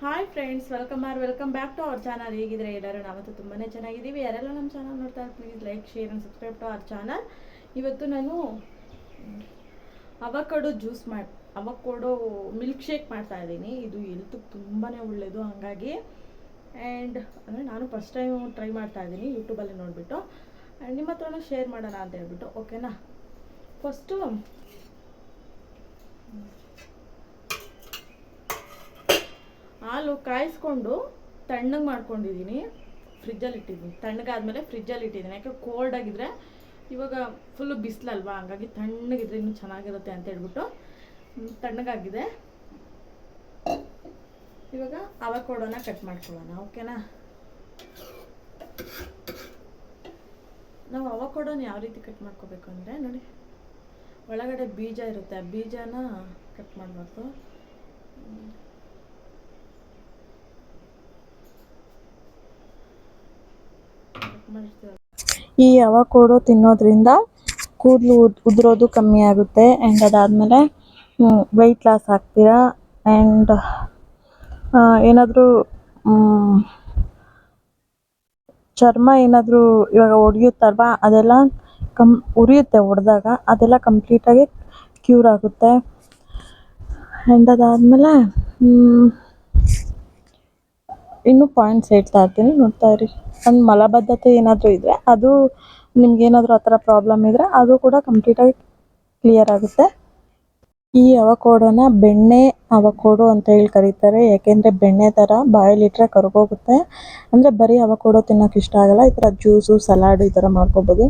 Hi friends welcome or welcome back to our channel ಹೇಗಿದ್ರೆ ಎಲ್ಲರೂ ನಾವಂತೂ ತುಂಬಾ ಚೆನ್ನಾಗಿದ್ದೀವಿ. ಯಾರೆಲ್ಲ ನಮ್ಮ ಚಾನಲ್ ನೋಡ್ತಾರೆ please like share and subscribe to our channel ಇವತ್ತು ನಾನು ಅವಕಾಡೋ ಜ್ಯೂಸ್ ಮಾಡಿ ಅವಕಾಡೋ ಮಿಲ್ಕ್ ಶೇಕ್ ಮಾಡ್ತಾ ಇದ್ದೀನಿ. ಇದು ಹೆಲ್ತಿಗೆ ತುಂಬಾ ಒಳ್ಳೆಯದು ಹಾಗಾಗಿ. ಆ್ಯಂಡ್ ಅಂದರೆ ನಾನು ಫಸ್ಟ್ ಟೈಮ್ ಟ್ರೈ ಮಾಡ್ತಾ ಇದ್ದೀನಿ ಯೂಟ್ಯೂಬಲ್ಲಿ ನೋಡಿಬಿಟ್ಟು. ಆ್ಯಂಡ್ ನಿಮ್ಮ ಹತ್ರನೂ ಶೇರ್ ಮಾಡೋಣ ಅಂತ ಹೇಳ್ಬಿಟ್ಟು ಓಕೆನಾ ಫಸ್ಟು ಹಾಲು ಕಾಯಿಸ್ಕೊಂಡು ತಣ್ಣಗೆ ಮಾಡ್ಕೊಂಡಿದ್ದೀನಿ. ಫ್ರಿಜ್ಜಲ್ಲಿ ಇಟ್ಟಿದ್ದೀನಿ. ತಣ್ಣಗಾದ್ಮೇಲೆ ಫ್ರಿಜ್ಜಲ್ಲಿ ಇಟ್ಟಿದ್ದೀನಿ. ಯಾಕೆ ಕೋಲ್ಡ್ ಆಗಿದ್ರೆ ಇವಾಗ ಫುಲ್ಲು ಬಿಸಿಲಲ್ವಾ? ಹಂಗಾಗಿ ತಣ್ಣಗಿದ್ರೆ ಇನ್ನೂ ಚೆನ್ನಾಗಿರುತ್ತೆ ಅಂತ ಹೇಳ್ಬಿಟ್ಟು ತಣ್ಣಗಾಗಿದೆ. ಇವಾಗ ಅವಕೋಡೋನ ಕಟ್ ಮಾಡ್ಕೊಳ್ಳೋಣ ಓಕೆನಾ ನಾವು ಅವಕೋಡೋನ ಯಾವ ರೀತಿ ಕಟ್ ಮಾಡ್ಕೋಬೇಕು ಅಂದರೆ ನೋಡಿ, ಒಳಗಡೆ ಬೀಜ ಇರುತ್ತೆ. ಆ ಬೀಜನ ಕಟ್ ಮಾಡಬಾರ್ದು ಕಟ್ ಮಾಡಿರ್ತೀವಲ್ಲ ಈ ಅವಕೋಡೋ ತಿನ್ನೋದ್ರಿಂದ ಕೂದಲು ಉದುರೋದು ಕಮ್ಮಿ ಆಗುತ್ತೆ ಆ್ಯಂಡ್ ಅದಾದಮೇಲೆ ವೆಯ್ಟ್ ಲಾಸ್ ಆಗ್ತೀರಾ ಆ್ಯಂಡ್ ಏನಾದರೂ ಚರ್ಮ ಏನಾದರೂ ಇವಾಗ ಒಡೆಯುತ್ತಲ್ವಾ ಅದೆಲ್ಲ ಕಮ್, ಉರಿಯುತ್ತೆ ಒಡೆದಾಗ ಅದೆಲ್ಲ ಕಂಪ್ಲೀಟಾಗಿ ಕ್ಯೂರ್ ಆಗುತ್ತೆ. ಆ್ಯಂಡ್ ಅದಾದಮೇಲೆ ಇನ್ನೂ ಪಾಯಿಂಟ್ಸ್ ಹೇಳ್ತಾ ಇರ್ತೀನಿ, ನೋಡ್ತಾ ಇರಿ. ಅಂಡ್ ಮಲಬದ್ಧತೆ ಏನಾದರೂ ಇದ್ದರೆ ಅದು ನಿಮ್ಗೆ ಏನಾದರೂ ಆ ಥರ ಪ್ರಾಬ್ಲಮ್ ಇದ್ದರೆ ಅದು ಕೂಡ ಕಂಪ್ಲೀಟಾಗಿ ಕ್ಲಿಯರ್ ಆಗುತ್ತೆ. ಈ ಅವಕೋಡೋನ ಬೆಣ್ಣೆ ಅವಕೋಡು ಅಂತ ಹೇಳಿ ಕರೀತಾರೆ. ಯಾಕೆಂದರೆ ಬೆಣ್ಣೆ ಥರ ಬಾಯಲ್ಲಿಟ್ಟರೆ ಕರ್ಗೋಗುತ್ತೆ. ಅಂದರೆ ಬರೀ ಅವಕೋಡೋ ತಿನ್ನೋಕೆ ಇಷ್ಟ ಆಗಲ್ಲ, ಈ ಥರ ಜ್ಯೂಸು ಸಲಾಡು ಈ ಥರ ಮಾಡ್ಕೋಬೋದು.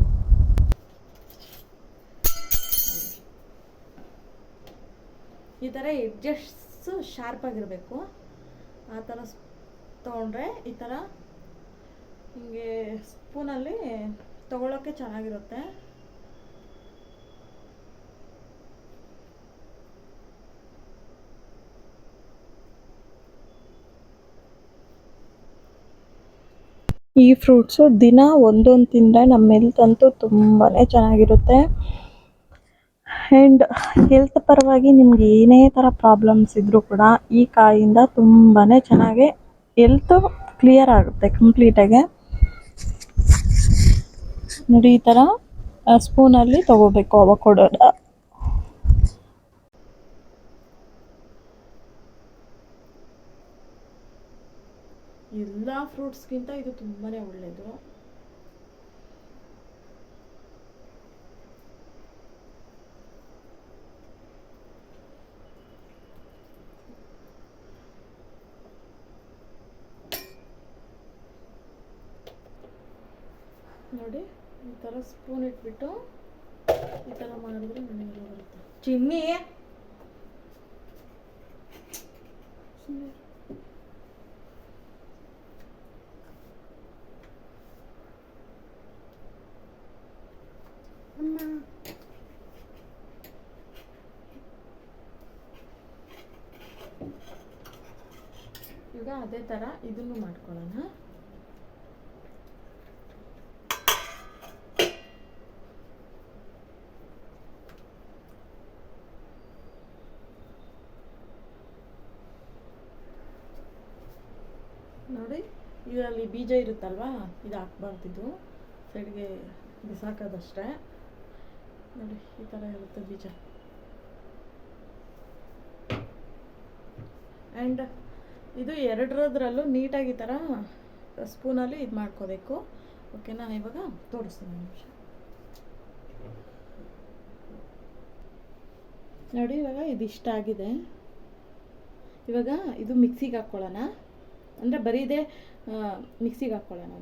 ಈ ಥರ ಎಡ್ಜಸ್ಟ್ಸು ಶಾರ್ಪ್ ಆಗಿರಬೇಕು. ಆ ಥರ ತೊಗೊಂಡ್ರೆ ಈ ಥರ ಹಿಂಗೆ ಸ್ಪೂನಲ್ಲಿ ತೊಗೊಳಕ್ಕೆ ಚೆನ್ನಾಗಿರುತ್ತೆ. ಈ ಫ್ರೂಟ್ಸು ದಿನ ಒಂದೊಂದು ತಿಂದರೆ ನಮ್ಮ ಹೆಲ್ತ್ ಅಂತೂ ತುಂಬಾ ಚೆನ್ನಾಗಿರುತ್ತೆ. ಆ್ಯಂಡ್ ಹೆಲ್ತ್ ಪರವಾಗಿ ನಿಮ್ಗೆ ಏನೇ ಥರ ಪ್ರಾಬ್ಲಮ್ಸ್ ಇದ್ದರೂ ಕೂಡ ಈ ಕಾಯಿಂದ ತುಂಬಾ ಚೆನ್ನಾಗಿ ಹೆಲ್ತು ಕ್ಲಿಯರ್ ಆಗುತ್ತೆ ಕಂಪ್ಲೀಟಾಗಿ ನೋಡಿ ಈ ಥರ ಸ್ಪೂನಲ್ಲಿ ತಗೋಬೇಕು ಅವಕೋಡೋನ ಎಲ್ಲ ಫ್ರೂಟ್ಸ್ಗಿಂತ ಇದು ತುಂಬಾ ಒಳ್ಳೆಯದು ನೋಡಿ ಈ ಥರ ಸ್ಪೂನ್ ಇಟ್ಬಿಟ್ಟು ಈ ಥರ ಮಾಡಿದ್ರೆ ನನಗೆ ಬರುತ್ತೆ. ಚಿನ್ನಿ ಸುಮ್ನೆ. ಇರು. ಈಗ ಅದೇ ಥರ ಇದನ್ನು ಮಾಡ್ಕೊಳ್ಳೋಣ ನೋಡಿ ಇದರಲ್ಲಿ ಬೀಜ ಇರುತ್ತಲ್ವಾ? ಇದು ಹಾಕ್ಬಾರ್ದಿದ್ದು ಸೈಡ್ಗೆ ಬಿಸಾಕೋದಷ್ಟೇ. ನೋಡಿ, ಈ ಥರ ಇರುತ್ತೆ ಬೀಜ. ಆ್ಯಂಡ್ ಇದು ಎರಡರದ್ರಲ್ಲೂ ನೀಟಾಗಿ ಈ ಥರ ಸ್ಪೂನಲ್ಲಿ ಇದು ಮಾಡ್ಕೋಬೇಕು. ಓಕೆನಾ ಇವಾಗ ತೋರಿಸ್ತೀನಿ ನಿಮಿಷ. ನೋಡಿ, ಇವಾಗ ಇದಿಷ್ಟ ಆಗಿದೆ ಇವಾಗ ಇದು ಮಿಕ್ಸಿಗೆ ಹಾಕ್ಕೊಳ್ಳೋಣ. ಅಂದರೆ ಬರೀದೆ ಮಿಕ್ಸಿಗೆ ಹಾಕ್ಕೊಳ್ಳೋಣ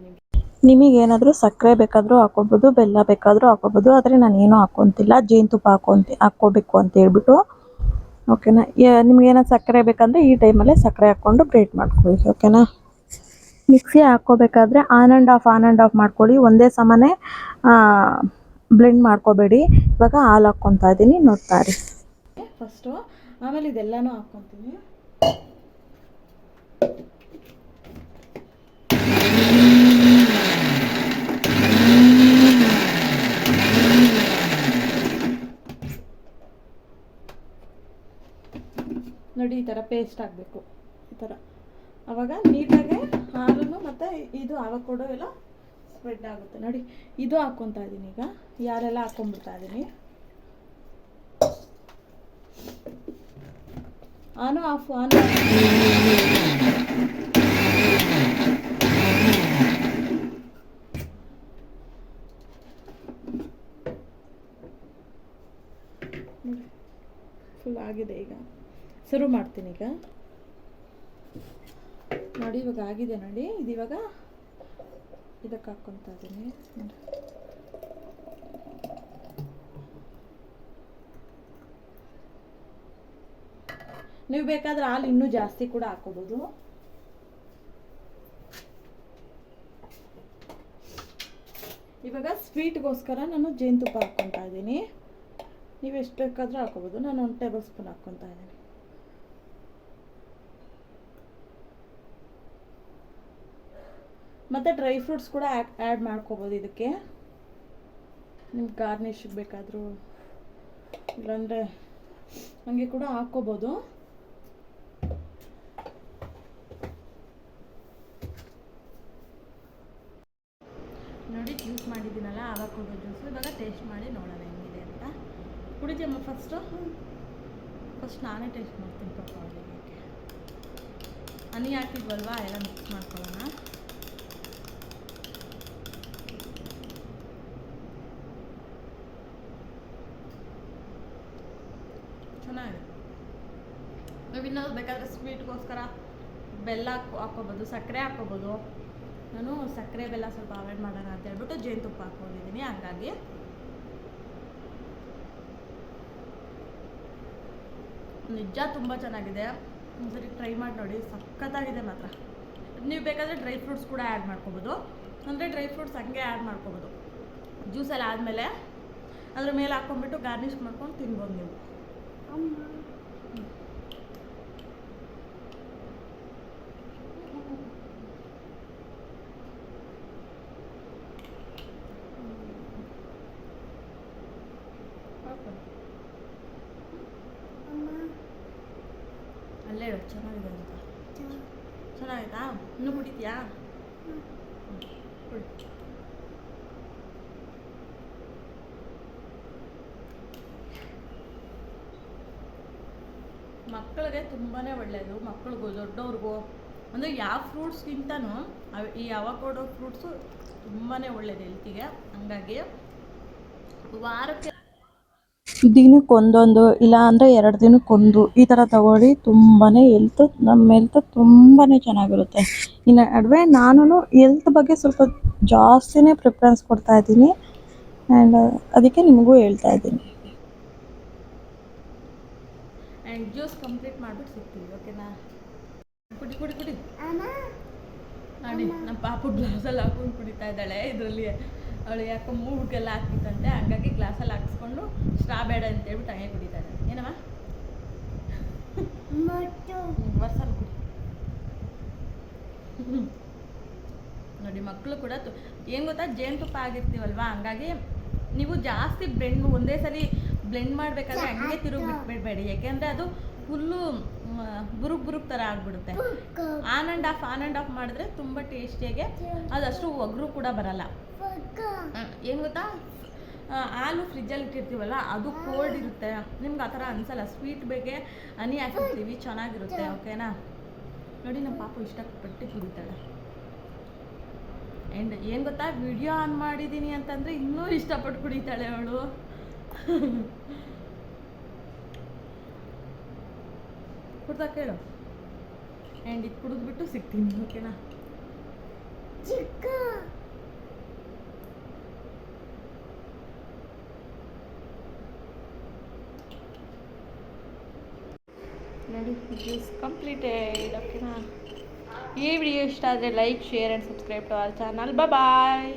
ನಿಮಗೆ. ಏನಾದರೂ ಸಕ್ಕರೆ ಬೇಕಾದರೂ ಹಾಕೋಬೋದು ಬೆಲ್ಲ ಬೇಕಾದರೂ ಹಾಕೋಬೋದು ಆದರೆ ನಾನು ಏನೂ ಹಾಕ್ಕೊತಿಲ್ಲ ಜೇನುತುಪ್ಪ ಹಾಕೊಂತ ಹಾಕ್ಕೋಬೇಕು ಅಂತ ಹೇಳ್ಬಿಟ್ಟು. ಓಕೆನಾ? ನಿಮ್ಗೇನಾದ್ರು ಸಕ್ಕರೆ ಬೇಕಂದರೆ ಈ ಟೈಮಲ್ಲೇ ಸಕ್ಕರೆ ಹಾಕ್ಕೊಂಡು ಬ್ರೇಟ್ ಮಾಡ್ಕೊಳ್ಳಿ ಓಕೆನಾ? Mixie ಹಾಕ್ಕೋಬೇಕಾದ್ರೆ on and off on and off ಮಾಡ್ಕೊಳ್ಳಿ. ಒಂದೇ ಸಮನೆ ಬ್ಲೆಂಡ್ ಮಾಡ್ಕೋಬೇಡಿ. ಇವಾಗ ಹಾಲು ಹಾಕ್ಕೊತಾ ಇದ್ದೀನಿ ನೋಡ್ತಾ ಇರಿ. ಫಸ್ಟು ಆಮೇಲೆ ಇದೆಲ್ಲನೂ ಹಾಕ್ಕೊತೀನಿ. ನೋಡಿ ಈ ಥರ ಪೇಸ್ಟ್ ಆಗಬೇಕು. ಈ ಥರ ಅವಾಗ ನೀಟಾಗೆ ಹಾಲು ಮತ್ತು ಇದು ಕೊಡೋ ಎಲ್ಲ ಸ್ಪ್ರೆಡ್ ಆಗುತ್ತೆ. ನೋಡಿ, ಇದು ಹಾಕ್ಕೊತಾ ಇದ್ದೀನಿ ಈಗ. ಯಾರೆಲ್ಲ ಹಾಕ್ಕೊಂಬಿಡ್ತಾ ಇದ್ದೀನಿ ಆನು ಆಫ್, ಆನು ಫುಲ್ ಆಗಿದೆ ಈಗ. ಸರ್ವ್ ಮಾಡ್ತೀನಿ ಈಗ. ನೋಡಿ, ಇವಾಗ ಆಗಿದೆ ನೋಡಿ. ಇದು ಇವಾಗ ಇದಕ್ಕೆ ಹಾಕ್ಕೊತಾ ಇದ್ದೀನಿ. ನೀವು ಬೇಕಾದ್ರೆ ಹಾಲು ಇನ್ನೂ ಜಾಸ್ತಿ ಕೂಡ ಹಾಕೋಬೋದು ಇವಾಗ ಸ್ವೀಟ್ಗೋಸ್ಕರ ನಾನು ಜೇನುತುಪ್ಪ ಹಾಕ್ಕೊತಾ ಇದ್ದೀನಿ. ನೀವು ಎಷ್ಟು ಬೇಕಾದರೂ ಹಾಕೋಬೋದು ನಾನು ಒಂದು ಟೇಬಲ್ ಸ್ಪೂನ್ ಹಾಕ್ಕೊತಾ ಇದ್ದೀನಿ. ಮತ್ತು ಡ್ರೈ ಫ್ರೂಟ್ಸ್ ಕೂಡ ಆ್ಯಡ್ ಮಾಡ್ಕೋಬೋದು ಇದಕ್ಕೆ. ನಿಮ್ಗೆ ಗಾರ್ನಿಷಿಗೆ ಬೇಕಾದರೂ ಇಲ್ಲಾಂದರೆ ಹಂಗೆ ಕೂಡ ಹಾಕ್ಕೋಬೋದು. ನೋಡಿ ಜ್ಯೂಸ್ ಮಾಡಿದ್ದೀನಲ್ಲ, ಆವಾಗ ಕೊಡೋ ಜ್ಯೂಸು ಇವಾಗ ಟೇಸ್ಟ್ ಮಾಡಿ ನೋಡೋಣ ಹೆಂಗಿದೆ ಅಂತ. ಕುಡಿತೀಯಮ್ಮ ಫಸ್ಟು ಫಸ್ಟ್ ನಾನೇ ಟೇಸ್ಟ್ ಮಾಡ್ತೀನಿ ಪಾಪ ಅವಳಿಗೆ. ಹನಿ ಹಾಕಿದ್ವಲ್ವಾ, ಎಲ್ಲ ಮಿಕ್ಸ್ ಮಾಡ್ಕೊಳ್ಳೋಣ. ಚೆನ್ನಾಗಿದೆ ಬೇಕಾದರೆ ಸ್ವೀಟ್ಗೋಸ್ಕರ ಬೆಲ್ಲ ಹಾಕೋಬೋದು ಸಕ್ಕರೆ ಹಾಕ್ಕೋಬೋದು ನಾನು ಸಕ್ಕರೆ ಬೆಲ್ಲ ಸ್ವಲ್ಪ ಅವಾಯ್ಡ್ ಮಾಡೋಣ ಅಂತ ಹೇಳ್ಬಿಟ್ಟು ಜೇನುತುಪ್ಪ ಹಾಕ್ಕೊಂಡಿದ್ದೀನಿ ಹಂಗಾಗಿ ನಿಜ ತುಂಬ ಚೆನ್ನಾಗಿದೆ ಒಂದ್ಸರಿ ಟ್ರೈ ಮಾಡಿ ನೋಡಿ ಸಖತ್ತಾಗಿದೆ ಮಾತ್ರ ನೀವು ಬೇಕಾದರೆ ಡ್ರೈ ಫ್ರೂಟ್ಸ್ ಕೂಡ ಆ್ಯಡ್ ಮಾಡ್ಕೋಬೋದು ಅಂದರೆ ಡ್ರೈ ಫ್ರೂಟ್ಸ್ ಹಂಗೆ ಆ್ಯಡ್ ಮಾಡ್ಕೋಬೋದು ಜ್ಯೂಸಲ್ಲಿ ಆದಮೇಲೆ ಅದ್ರ ಮೇಲೆ ಹಾಕ್ಕೊಂಡ್ಬಿಟ್ಟು ಗಾರ್ನಿಷ್ ಮಾಡ್ಕೊಂಡು ತಿನ್ಬೋದು ನೀವು ಅಲ್ಲೇ ಹೇಳು ಚೆನ್ನಾಗಿದೆ ಅಂತ ಚೆನ್ನಾಗಿತ್ತಾ ಇನ್ನೂ ಕುಡಿತೀಯಾ ಹ್ಮ್. ಕುಡಿ ಮಕ್ಕಳಿಗೆ ತುಂಬಾ ಒಳ್ಳೆಯದು ಮಕ್ಕಳಿಗೂ, ದೊಡ್ಡವ್ರಿಗೂ. ಅಂದರೆ ಯಾವ ಫ್ರೂಟ್ಸ್ಗಿಂತನೂ ಈ ಅವಕೋಡೋ ಫ್ರೂಟ್ಸು ತುಂಬಾ ಒಳ್ಳೆಯದು ಹೆಲ್ತಿಗೆ. ಹಂಗಾಗಿ ವಾರಕ್ಕೆ ದಿನಕ್ಕೆ ಒಂದೊಂದು, ಇಲ್ಲ ಅಂದರೆ ಎರಡು ದಿನಕ್ಕೊಂದು ಈ ಥರ ತಗೊಳ್ಳಿ ತುಂಬಾ ಹೆಲ್ತ್ ನಮ್ಮ ಹೆಲ್ತ್ ತುಂಬಾ ಚೆನ್ನಾಗಿರುತ್ತೆ. ಇನ್ನು ನಡುವೆ ನಾನು ಹೆಲ್ತ್ ಬಗ್ಗೆ ಸ್ವಲ್ಪ ಜಾಸ್ತಿನೇ ಪ್ರಿಫರೆನ್ಸ್ ಕೊಡ್ತಾ ಇದ್ದೀನಿ. ಆ್ಯಂಡ್ ಅದಕ್ಕೆ ನಿಮಗೂ ಹೇಳ್ತಾ ಇದ್ದೀನಿ. ಆ್ಯಂಡ್ ಜ್ಯೂಸ್ ಕಂಪ್ಲೀಟ್ ಮಾಡ್ಬಿಟ್ಟು ಸಿಗ್ತೀವಿ ಓಕೆನಾ ಕುಡಿ ಕುಡಿ ಕುಡಿ. ನೋಡಿ ನಮ್ಮ ಪಾಪು ಗ್ಲಾಸಲ್ಲಿ ಹಾಕೊಂಡು ಕುಡಿತಾ ಇದ್ದಾಳೆ ಇದರಲ್ಲಿ. ಅವಳು ಯಾಕೋ ಮೂಗೆಲ್ಲ ಹಾಕ್ತಿತ್ತಂತೆ ಹಂಗಾಗಿ ಗ್ಲಾಸಲ್ಲಿ ಹಾಕಿಸ್ಕೊಂಡು ಸ್ಟ್ರಾ ಬೇಡ ಅಂತ ಹೇಳ್ಬಿಟ್ಟು ಹಂಗೆ ಕುಡಿತಾ ಇದ್ದಾಳೆ. ಏನಮ್ಮ? ವರ್ಷಲ್ಲಿ ಕುಡಿ. ನೋಡಿ ಮಕ್ಕಳು ಕೂಡ ಏನು ಗೊತ್ತಾ? ಜೇನುತುಪ್ಪ ಆಗಿರ್ತೀವಲ್ವಾ? ಹಂಗಾಗಿ ನೀವು ಜಾಸ್ತಿ ಬೆಣ್ಣು ಒಂದೇ ಸರಿ ಬ್ಲೆಂಡ್ ಮಾಡಬೇಕಾದ್ರೆ ಹಂಗೆ ತಿರುಗಿ ಬಿಟ್ಬಿಡ್ಬೇಡಿ. ಯಾಕೆಂದ್ರೆ ಅದು ಫುಲ್ಲು ಬುರುಕ್ ಬುರುಕ್ ಥರ ಆಗಿಬಿಡುತ್ತೆ. On and off on and off ಮಾಡಿದ್ರೆ ತುಂಬಾ ಟೇಸ್ಟಿಯಾಗಿ ಅದಷ್ಟು ಒಗ್ರು ಕೂಡ ಬರಲ್ಲ. ಏನ್ ಗೊತ್ತಾ? ಆಲೂ ಹಾಲು ಫ್ರಿಜ್ಜಲ್ಲಿ ಇಟ್ಟಿರ್ತೀವಲ್ಲ ಅದು ಕೋಲ್ಡ್ ಇರುತ್ತೆ. ನಿಮ್ಗೆ ಆ ಥರ ಅನ್ಸಲ್ಲ. ಸ್ವೀಟ್ ಬೇಗೆ ಹನಿ ಹಾಕಿರ್ತೀವಿ ಚೆನ್ನಾಗಿರುತ್ತೆ ಓಕೆನಾ ನೋಡಿ ನಮ್ಮ ಪಾಪು ಇಷ್ಟಪಟ್ಟು ಕುಡಿತಾಳೆ ಆ್ಯಂಡ್ ಏನು ಗೊತ್ತಾ? ವಿಡಿಯೋ ಆನ್ ಮಾಡಿದ್ದೀನಿ ಅಂತಂದರೆ ಇನ್ನೂ ಇಷ್ಟಪಟ್ಟು ಕುಡಿತಾಳೆ ಅವಳು. ಕುಡ್ದ ಕೇಳು. ಆ್ಯಂಡ್ ಇದು ಕುಡಿದ್ಬಿಟ್ಟು ಸಿಗ್ತೀನಿ ಓಕೆನಾ ನೋಡಿ ಜ್ಯೂಸ್ ಕಂಪ್ಲೀಟೆಡ್ ಓಕೆನಾ ಈ ವಿಡಿಯೋ ಇಷ್ಟ ಆದರೆ like share and subscribe to our channel bye